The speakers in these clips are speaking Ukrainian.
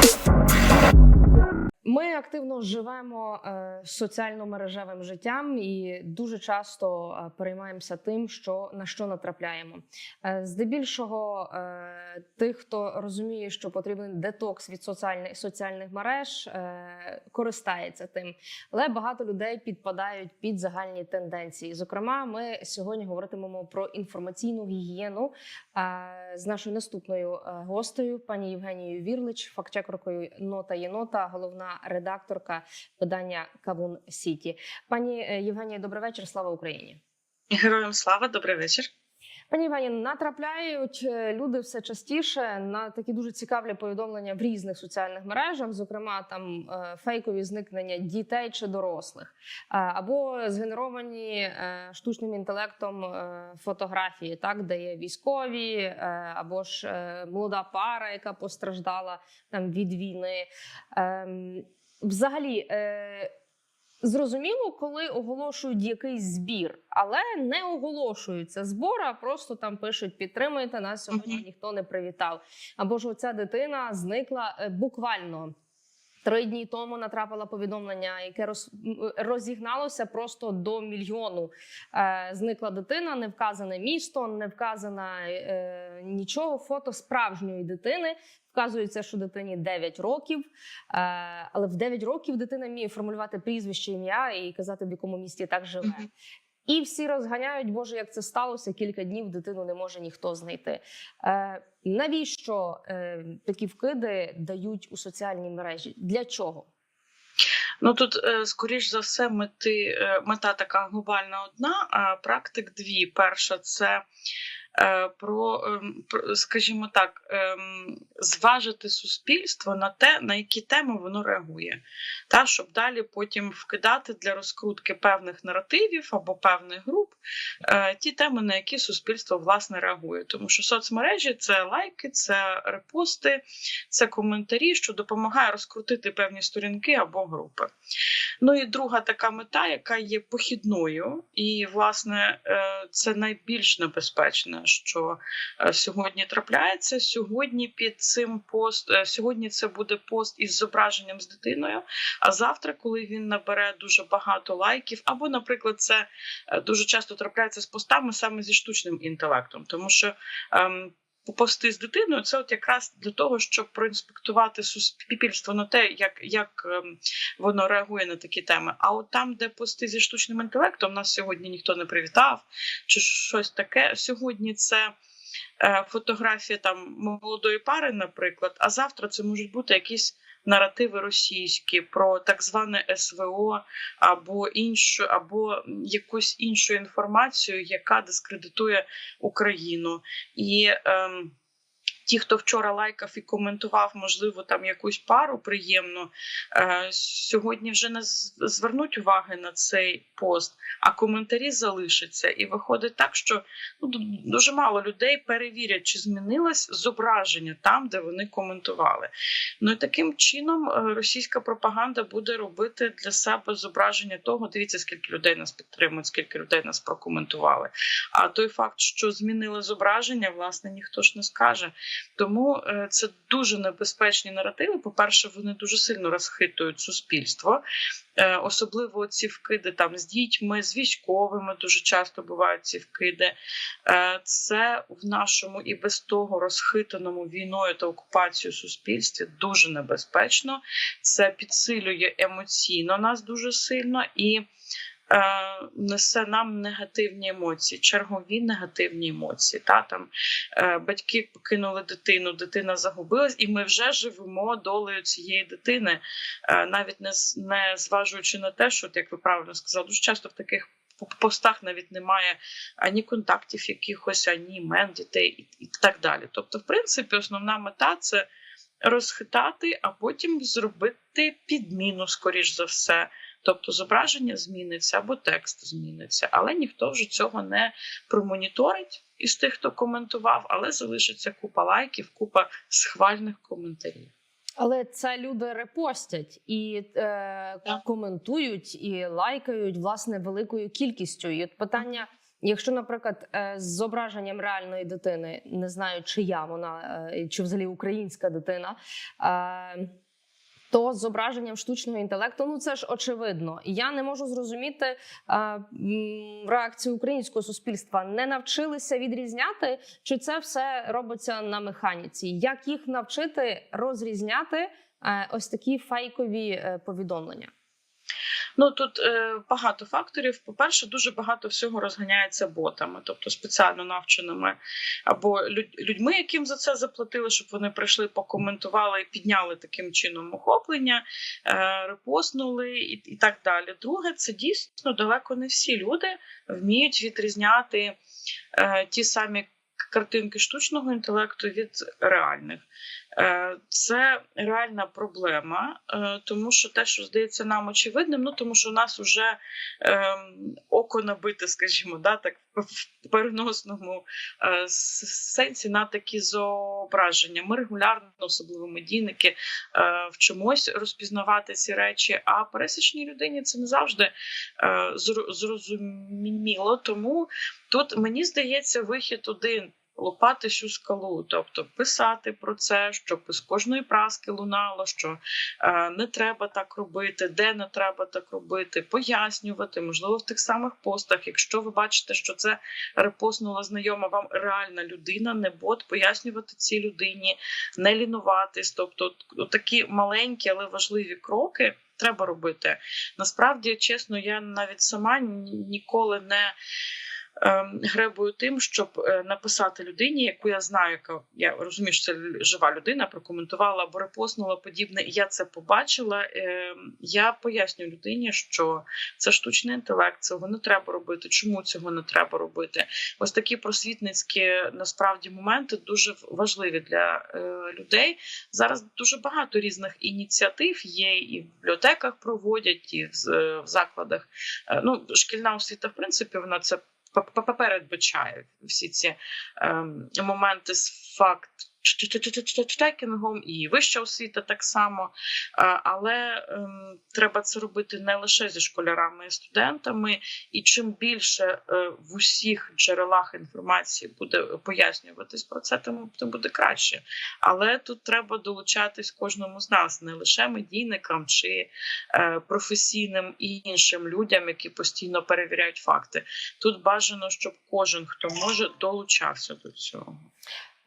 Bye. Ми активно живемо е, соціально-мережевим життям і дуже часто е, переймаємося тим, що на що натрапляємо. Е, здебільшого тих, хто розуміє, що потрібен детокс від соціальних соціальних мереж, користається тим. Але багато людей підпадають під загальні тенденції. Зокрема, ми сьогодні говоритимемо про інформаційну гігієну з нашою наступною гостею, пані Євгенією Вірлич, фактчекеркою Нота Єнота, головна редакторка видання Кавун Сіті. Пані е, Євгенія, добрий вечір. Слава Україні. Героям слава, добрий вечір. Пані Євгенія, натрапляють е, люди все частіше на такі дуже цікаві повідомлення в різних соціальних мережах, зокрема там е, фейкові зникнення дітей чи дорослих, е, або згенеровані штучним інтелектом фотографії, так де є військові, або ж молода пара, яка постраждала там від війни. Ем, Взагалі. Зрозуміло, коли оголошують якийсь збір, але не оголошується збор, а просто там пишуть підтримуйте нас сьогодні. Ніхто не привітав. Або ж оця дитина зникла е, буквально. Три дні тому натрапила повідомлення, яке роз, розігналося просто до мільйону. Е, зникла дитина, не вказане місто, не вказана е, нічого. Фото справжньої дитини. Вказується, що дитині 9 років, е, але в 9 років дитина вміє формулювати прізвище, ім'я і казати, в якому місті так живе. І всі розганяють, боже, як це сталося. Кілька днів дитину не може ніхто знайти. Е, навіщо е, такі вкиди дають у соціальній мережі? Для чого? Ну тут, е, скоріш за все, мети, е, мета така глобальна одна, а практик дві. Перша це про, ем, скажімо так, ем, зважити суспільство на те, на які теми воно реагує, та щоб далі потім вкидати для розкрутки певних наративів або певних груп е, ті теми, на які суспільство власне реагує. Тому що соцмережі це лайки, це репости, це коментарі, що допомагає розкрутити певні сторінки або групи. Ну і друга така мета, яка є похідною, і власне е, це найбільш небезпечне, що е, сьогодні трапляється. Сьогодні під цим пост е, сьогодні це буде пост із зображенням з дитиною. А завтра, коли він набере дуже багато лайків, або, наприклад, це е, дуже часто трапляється з постами саме зі штучним інтелектом, тому що. ем, Пости з дитиною це от якраз для того, щоб проінспектувати суспільство на те, як, як ем, воно реагує на такі теми. А от там, де пости зі штучним інтелектом, нас сьогодні ніхто не привітав, чи щось таке. Сьогодні це е, фотографія там молодої пари, наприклад, а завтра це можуть бути якісь наративи російські про так зване СВО або іншу, або якусь іншу інформацію, яка дискредитує Україну. І ем, ті, хто вчора лайкав і коментував, можливо, там якусь пару приємну, е, сьогодні вже не звернуть уваги на цей пост, а коментарі залишаться. І виходить так, що ну, дуже мало людей перевірять, чи змінилось зображення там, де вони коментували. Ну і таким чином е, російська пропаганда буде робити для себе зображення того, дивіться, скільки людей нас підтримують, скільки людей нас прокоментували. А той факт, що змінили зображення, власне, ніхто ж не скаже. Тому е, це дуже небезпечні наративи. По-перше, вони дуже сильно розхитують суспільство. Е, Особливо ці вкиди там з дітьми, з військовими дуже часто бувають ці вкиди. Е, Це в нашому і без того розхитаному війною та окупацією суспільстві дуже небезпечно. Це підсилює емоційно нас дуже сильно і несе нам негативні емоції, чергові негативні емоції. Та там е, батьки покинули дитину, дитина загубилась, і ми вже живемо долею цієї дитини, е, навіть не, не зважуючи на те, що, як ви правильно сказали, дуже часто в таких по- постах навіть немає ані контактів якихось, ані імен дітей і, і так далі. Тобто, в принципі, основна мета це розхитати, а потім зробити підміну, скоріш за все. Тобто зображення зміниться або текст зміниться, але ніхто вже цього не промоніторить із тих, хто коментував, але залишиться купа лайків, купа схвальних коментарів. Але це люди репостять і е, коментують і лайкають власне великою кількістю. І от питання Якщо, наприклад, е, з зображенням реальної дитини, не знаю, чия вона, е, чи взагалі українська дитина. е, То з зображенням штучного інтелекту, ну це ж очевидно. Я не можу зрозуміти е, реакцію українського суспільства. Не навчилися відрізняти, чи це все робиться на механіці? Як їх навчити розрізняти е, ось такі фейкові е, повідомлення? Ну тут е, багато факторів. По-перше, дуже багато всього розганяється ботами, тобто спеціально навченими або людьми, яким за це заплатили, щоб вони прийшли, покоментували і підняли таким чином охоплення, е, репостнули і, і так далі. Друге, це дійсно далеко не всі люди вміють відрізняти е, ті самі картинки штучного інтелекту від реальних. Е, Це реальна проблема, е, тому що те, що здається нам очевидним, ну тому що у нас вже ем, око набите, скажімо, да, так в переносному е, сенсі на такі зображення. Ми регулярно, особливо медійники, вчимось розпізнавати ці речі. А пересічній людині це не завжди зрозуміло. Тому тут мені здається вихід один. Лопати всю скалу, тобто писати про це, щоб з кожної праски лунало, що е, не треба так робити, де не треба так робити, пояснювати, можливо, в тих самих постах. Якщо ви бачите, що це репостнула знайома вам реальна людина, не бот, пояснювати цій людині, не лінуватись. Тобто, такі маленькі, але важливі кроки. Треба робити. Насправді, чесно, я навіть сама ніколи не ем, гребую тим, щоб е, написати людині, яку я знаю, яка я розумію, що це жива людина, прокоментувала або репостнула подібне, і я це побачила. Ем, я пояснюю людині, що це штучний інтелект, цього не треба робити. Чому цього не треба робити? Ось такі просвітницькі насправді моменти дуже важливі для е, людей. Зараз дуже багато різних ініціатив є, і в бібліотеках проводять, і в, е, закладах. Ну, шкільна освіта, в принципі, вона це передбачає всі ці ем, моменти з факт чекінгом і вища освіта так само. Але треба це робити не лише зі школярами і студентами, і чим більше в усіх джерелах інформації буде пояснюватись про це, тим, буде краще. Але тут треба долучатись кожному з нас, не лише медійникам чи професійним і іншим людям, які постійно перевіряють факти. Тут бажано, щоб кожен, хто може, долучався до цього.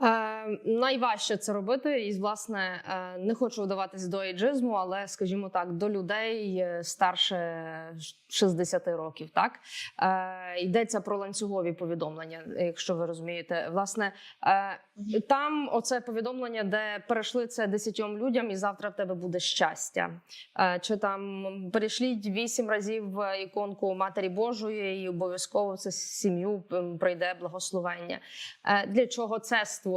Е, найважче це робити, і власне е, не хочу вдаватись до ейджизму, але скажімо так, до людей е, старше 60 років. Так е, йдеться про ланцюгові повідомлення, якщо ви розумієте, власне. Е, там оце повідомлення, де перейшли це десятьом людям, і завтра в тебе буде щастя. Е, Чи там перейшліть вісім разів іконку Матері Божої, і обов'язково це сім'ю прийде благословення. Е, Для чого це створюється?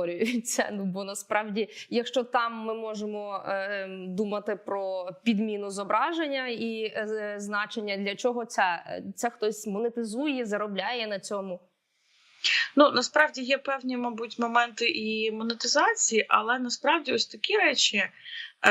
Ну бо насправді, якщо там ми можемо е, думати про підміну зображення і е, значення, для чого це? Е, Це хтось монетизує, заробляє на цьому. Ну насправді є певні, мабуть, моменти і монетизації, але насправді ось такі речі е,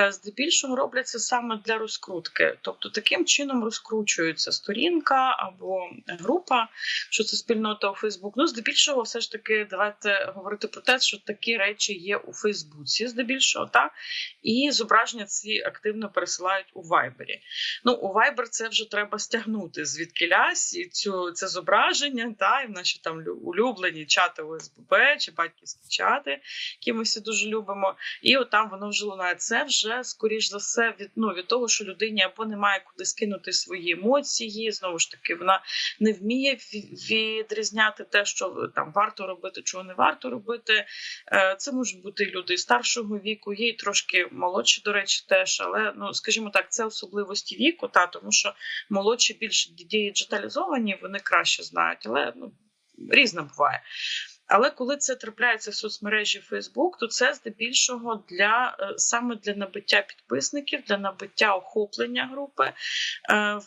здебільшого робляться саме для розкрутки. Тобто таким чином розкручується сторінка або група, що це спільнота у Фейсбук. Ну, здебільшого, все ж таки, давайте говорити про те, що такі речі є у Фейсбуці, здебільшого, так і зображення ці активно пересилають у Вайбері. Ну, у Viber це вже треба стягнути звідки лясь і цю це зображення, та і в наші там лю- улюблені чати ОСББ чи батьківські чати, які ми всі дуже любимо. І от там воно вже лунає. Це вже скоріш за все від ну від того, що людині або немає куди скинути свої емоції. Знову ж таки, вона не вміє відрізняти те, що там варто робити, чого не варто робити. Е, Це можуть бути люди старшого віку, є й трошки молодші, до речі, теж. Але ну скажімо так, це особливості віку, та тому що молодші більш діджиталізовані, вони краще знають, але ну різно буває. Але коли це трапляється в соцмережі Facebook, то це здебільшого для е, саме для набиття підписників, для набиття охоплення групи. Е,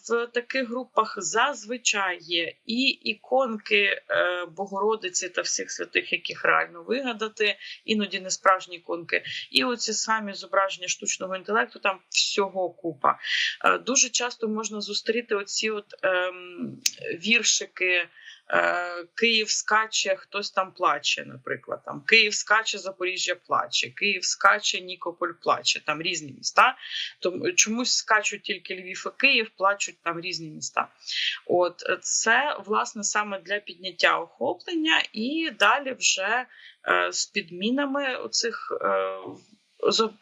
В таких групах зазвичай є і іконки е, Богородиці та всіх святих, яких реально вигадати, іноді не справжні іконки, і оці самі зображення штучного інтелекту, там всього купа. Дуже часто можна зустріти оці от ем, віршики Київ скаче, хтось там плаче, наприклад. Там Київ скаче, Запоріжжя плаче, Київ скаче, Нікополь плаче. Там різні міста. Тому чомусь скачуть тільки Львів і Київ, плачуть там різні міста. От це власне саме для підняття охоплення, і далі вже е, з підмінами оцих. Е,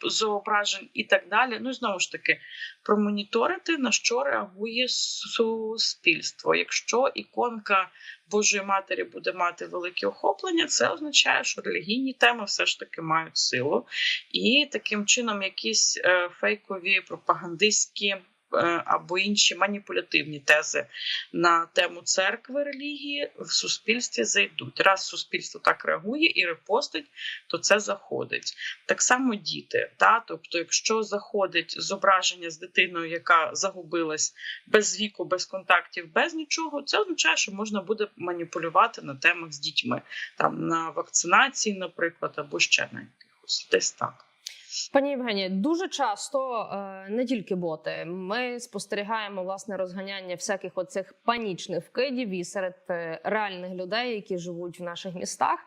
зображень і так далі. Ну знову ж таки, промоніторити, на що реагує суспільство. Якщо іконка Божої Матері буде мати велике охоплення, це означає, що релігійні теми все ж таки мають силу, і таким чином якісь е, фейкові пропагандистські. Е, Або інші маніпулятивні тези на тему церкви релігії в суспільстві зайдуть. Раз суспільство так реагує і репостить, то це заходить. Так само діти. Та? Тобто, якщо заходить зображення з дитиною, яка загубилась без віку, без контактів, без нічого, це означає, що можна буде маніпулювати на темах з дітьми, там на вакцинації, наприклад, або ще на якихось десь так. Пані Євгенії, дуже часто е, не тільки боти. Ми спостерігаємо власне розганяння всяких оцих панічних вкидів і серед е, реальних людей, які живуть в наших містах.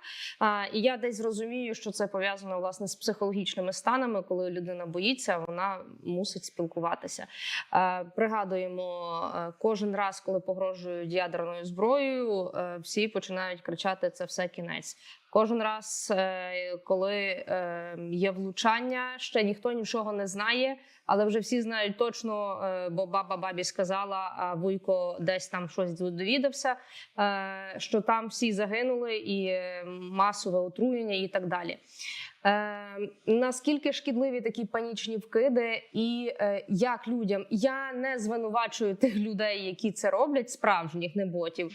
І я десь розумію, що це пов'язано власне з психологічними станами, коли людина боїться, вона мусить спілкуватися. Е, Пригадуємо, кожен раз, коли погрожують ядерною зброєю, всі починають кричати: це все кінець. Кожен раз, е, коли е, є влучання, ще ніхто нічого не знає, але вже всі знають точно, е, бо баба бабі сказала, а вуйко десь там щось довідався, що там всі загинули, і масове отруєння, і так далі. Е, наскільки шкідливі такі панічні вкиди, і е, як людям я не звинувачую тих людей, які це роблять, справжніх не ботів, е,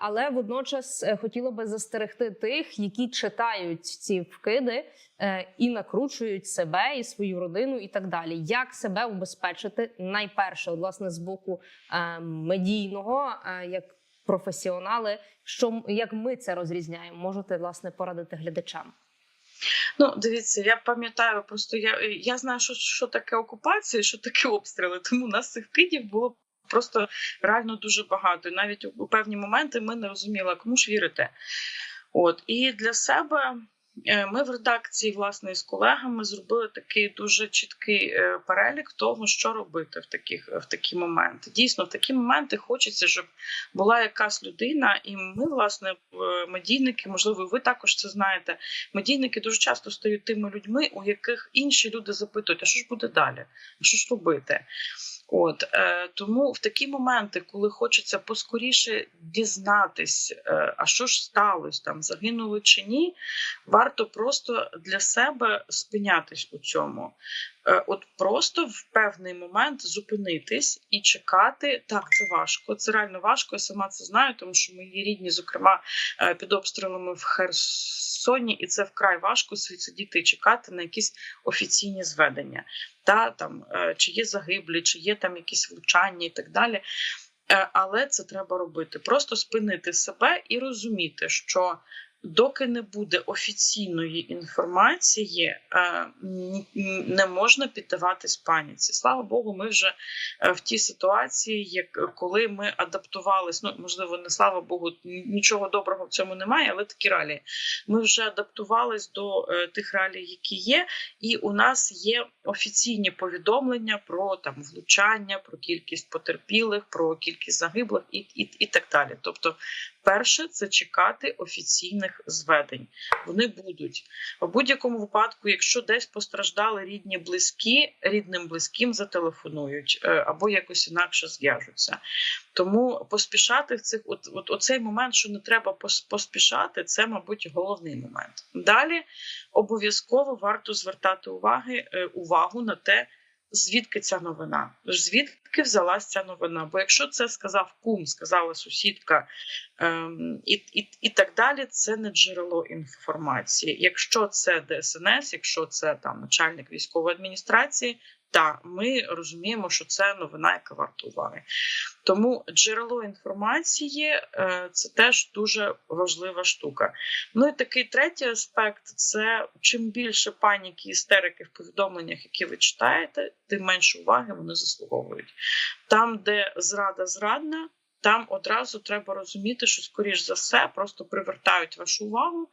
але водночас е, хотіла би застерегти тих, які читають ці вкиди е, і накручують себе і свою родину, і так далі. Як себе убезпечити найперше, власне, з боку е, медійного, е, як професіонали, що як ми це розрізняємо, можете власне порадити глядачам. Ну, дивіться, я пам'ятаю, просто я, я знаю, що, що таке окупація, що таке обстріли. Тому нас цих кидів було просто реально дуже багато. І навіть у, певні моменти ми не розуміли, кому ж вірити. От і для себе е, ми в редакції, власне, з колегами зробили такий дуже чіткий е, перелік того, що робити в таких в такі моменти. Дійсно, в такі моменти хочеться, щоб була якась людина, і ми, власне, е, медійники, можливо, ви також це знаєте. Медійники дуже часто стають тими людьми, у яких інші люди запитують, а що ж буде далі? А що ж робити? От е, тому в такі моменти, коли хочеться поскоріше дізнатись, е, а що ж сталося, там загинули чи ні, варто просто для себе спинятись у цьому. Е, от просто в певний момент зупинитись і чекати. Так, це важко. Це реально важко. Я сама це знаю, тому що мої рідні, зокрема, е, під обстрілами в Херсоні, і це вкрай важко сидіти і чекати на якісь офіційні зведення. Та там е, чи є загиблі, чи є там якісь влучання і так далі. Е, Але це треба робити. Просто спинити себе і розуміти, що доки не буде офіційної інформації, е, не можна піддаватись паніці. Слава Богу, ми вже е, в тій ситуації, як коли ми адаптувались. Ну можливо, не слава Богу, нічого доброго в цьому немає, але такі реалії. Ми вже адаптувались до е, тих реалій, які є, і у нас є офіційні повідомлення про там влучання, про кількість потерпілих, про кількість загиблих і, і, і так далі. Тобто, перше це чекати офіційних зведень. Вони будуть в будь-якому випадку, якщо десь постраждали рідні близькі, рідним близьким зателефонують е, або якось інакше зв'яжуться. Тому поспішати в цих, от, от оцей момент, що не треба поспішати, це, мабуть, головний момент. Далі обов'язково варто звертати уваги, е, увагу на те, звідки ця новина, звідки взялась ця новина. Бо якщо це сказав кум, сказала сусідка ем, і, і, і так далі, це не джерело інформації. Якщо це ДСНС, якщо це там начальник військової адміністрації, та ми розуміємо, що це новина, яка варта уваги. Тому джерело інформації е, це теж дуже важлива штука. Ну і такий третій аспект це чим більше паніки, істерики в повідомленнях, які ви читаєте, тим менше уваги вони заслуговують. Там, де зрада зрадна, там одразу треба розуміти, що скоріш за все просто привертають вашу увагу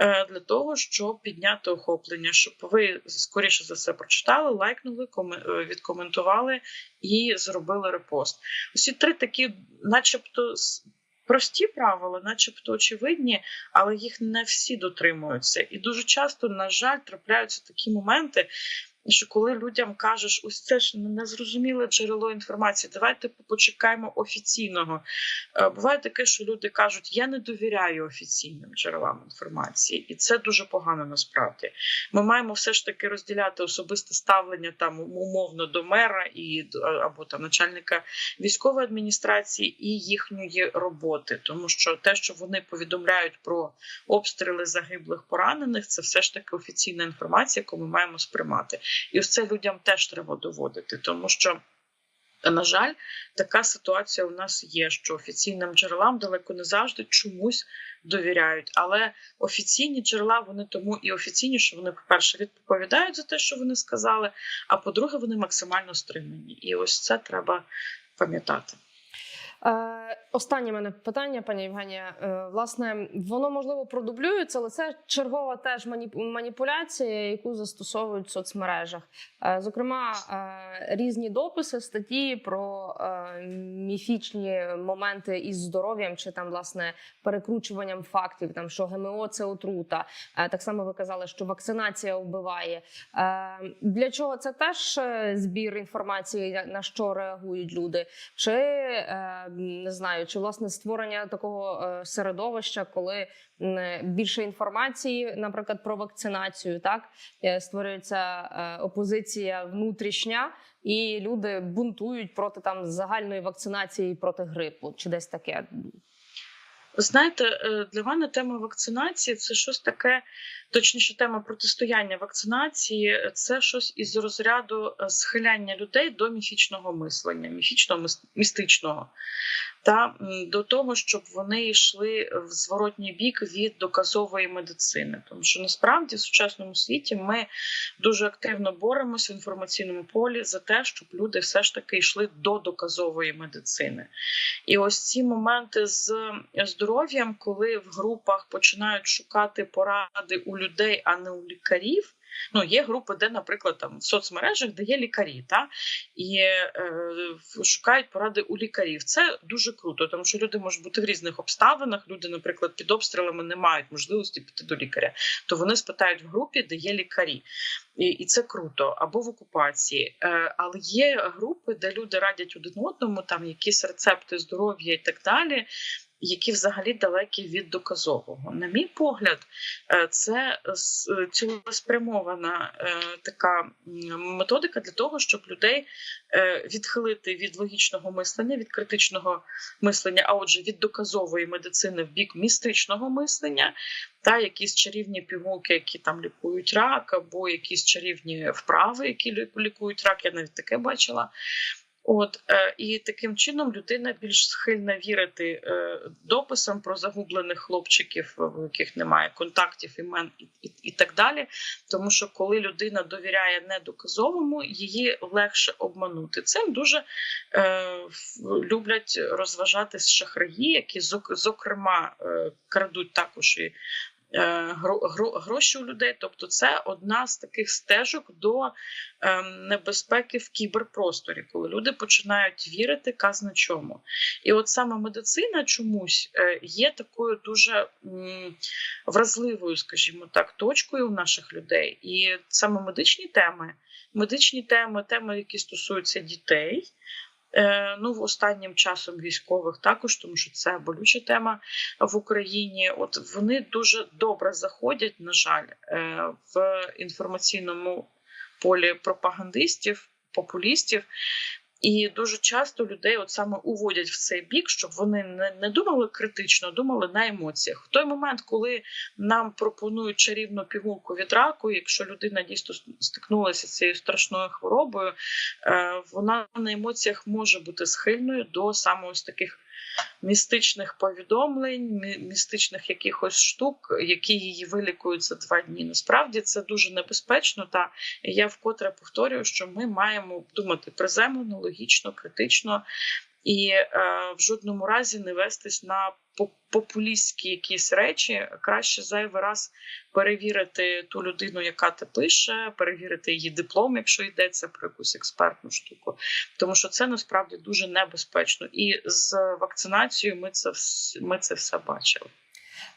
е, для того, щоб підняти охоплення, щоб ви скоріше за все прочитали, лайкнули, е, відкоментували і зробили репост. Усі три такі, начебто, прості правила, начебто очевидні, але їх не всі дотримуються. І дуже часто, на жаль, трапляються такі моменти. Що коли людям кажеш, ось це ж незрозуміле джерело інформації, давайте почекаємо офіційного. Е, Буває таке, що люди кажуть, я не довіряю офіційним джерелам інформації, і це дуже погано насправді. Ми маємо все ж таки розділяти особисте ставлення там умовно до мера і або там начальника військової адміністрації і їхньої роботи, тому що те, що вони повідомляють про обстріли загиблих поранених, це все ж таки офіційна інформація, яку ми маємо сприймати. І ось це людям теж треба доводити, тому що. На жаль, така ситуація у нас є, що офіційним джерелам далеко не завжди чомусь довіряють. Але офіційні джерела вони тому і офіційні, що вони, по-перше, відповідають за те, що вони сказали. А по-друге, вони максимально стримані. І ось це треба пам'ятати. Е, останнє мене питання, пані Євгенія. Е, власне, воно можливо продублюється, але це чергова теж маніп- маніпуляція, яку застосовують в соцмережах. Е, зокрема, різні дописи, статті про міфічні моменти із здоров'ям чи там власне перекручуванням фактів, там що ГМО це отрута. Так само ви казали, що вакцинація вбиває. Для чого це теж збір інформації, на що реагують люди? Чи не знаю, чи власне створення такого е, середовища, коли м, більше інформації, наприклад, про вакцинацію, так е, створюється е, опозиція внутрішня, і люди бунтують проти там загальної вакцинації проти грипу, чи десь таке. Ви знаєте, е, для мене тема вакцинації це щось таке, точніше, тема протистояння вакцинації це щось із розряду е, схиляння людей до міфічного мислення, міфічного містичного, та до того, щоб вони йшли в зворотній бік від доказової медицини. Тому що насправді в сучасному світі ми дуже активно боремося в інформаційному полі за те, щоб люди все ж таки йшли до доказової медицини. І ось ці моменти з здоров'ям, коли в групах починають шукати поради у людей, а не у лікарів. Ну, є групи, де, наприклад, там в соцмережах, де є лікарі, та і е, шукають поради у лікарів. Це дуже круто, тому що люди можуть бути в різних обставинах. Люди, наприклад, під обстрілами не мають можливості піти до лікаря. То вони спитають в групі, де є лікарі. І, і це круто, або в окупації. Е, але є групи, де люди радять один одному, там якісь рецепти здоров'я і так далі, які взагалі далекі від доказового. На мій погляд, е, це цілеспрямована е, така методика для того, щоб людей е, відхилити від логічного мислення, від критичного мислення, а отже, від доказової медицини в бік містичного мислення, та якісь чарівні пігулки, які там лікують рак, або якісь чарівні вправи, які лі- лікують рак. Я навіть таке бачила. От е, і таким чином людина більш схильна вірити е, дописам про загублених хлопчиків, в яких немає контактів, імен і, і, і так далі. Тому що коли людина довіряє недоказовому, її легше обманути. Цим дуже е, люблять розважатись шахраї, які зок- зокрема е, крадуть також і гроші у людей. Тобто, це одна з таких стежок до е, небезпеки в кіберпросторі, коли люди починають вірити казна чому. І от саме медицина чомусь е, є такою дуже вразливою, скажімо так, точкою у наших людей. І саме медичні теми, медичні теми, теми, які стосуються дітей. Е, Ну, в останнім часом військових також, тому що це болюча тема в Україні. От вони дуже добре заходять, на жаль, е, в інформаційному полі пропагандистів, популістів. І дуже часто людей от саме уводять в цей бік, щоб вони не, не думали критично, думали на емоціях. В той момент, коли нам пропонують чарівну пігулку від раку, якщо людина дійсно стикнулася з цією страшною хворобою, е, вона на емоціях може бути схильною до саме ось таких містичних повідомлень, містичних якихось штук, які її вилікують за два дні. Насправді це дуже небезпечно. Та я вкотре повторюю, що ми маємо думати приземлено, логічно, критично. І е, в жодному разі не вестись на популістські якісь речі. Краще зайвий раз перевірити ту людину, яка те пише, перевірити її диплом, якщо йдеться про якусь експертну штуку, тому що це насправді дуже небезпечно. І з вакцинацією ми це ми це все бачили.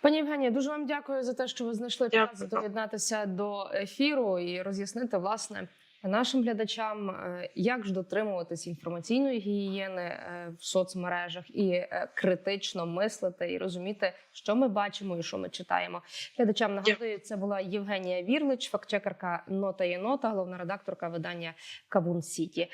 Пані Євгенія, дуже вам дякую за те, що ви знайшли час доєднатися до ефіру і роз'яснити власне нашим глядачам, е, як ж дотримуватись інформаційної гігієни е, в соцмережах і е, критично мислити і розуміти, що ми бачимо і що ми читаємо. Глядачам нагадую, це була Євгенія Вірлич, фактчекерка Нота Єнота, головна редакторка видання Кавун Сіті.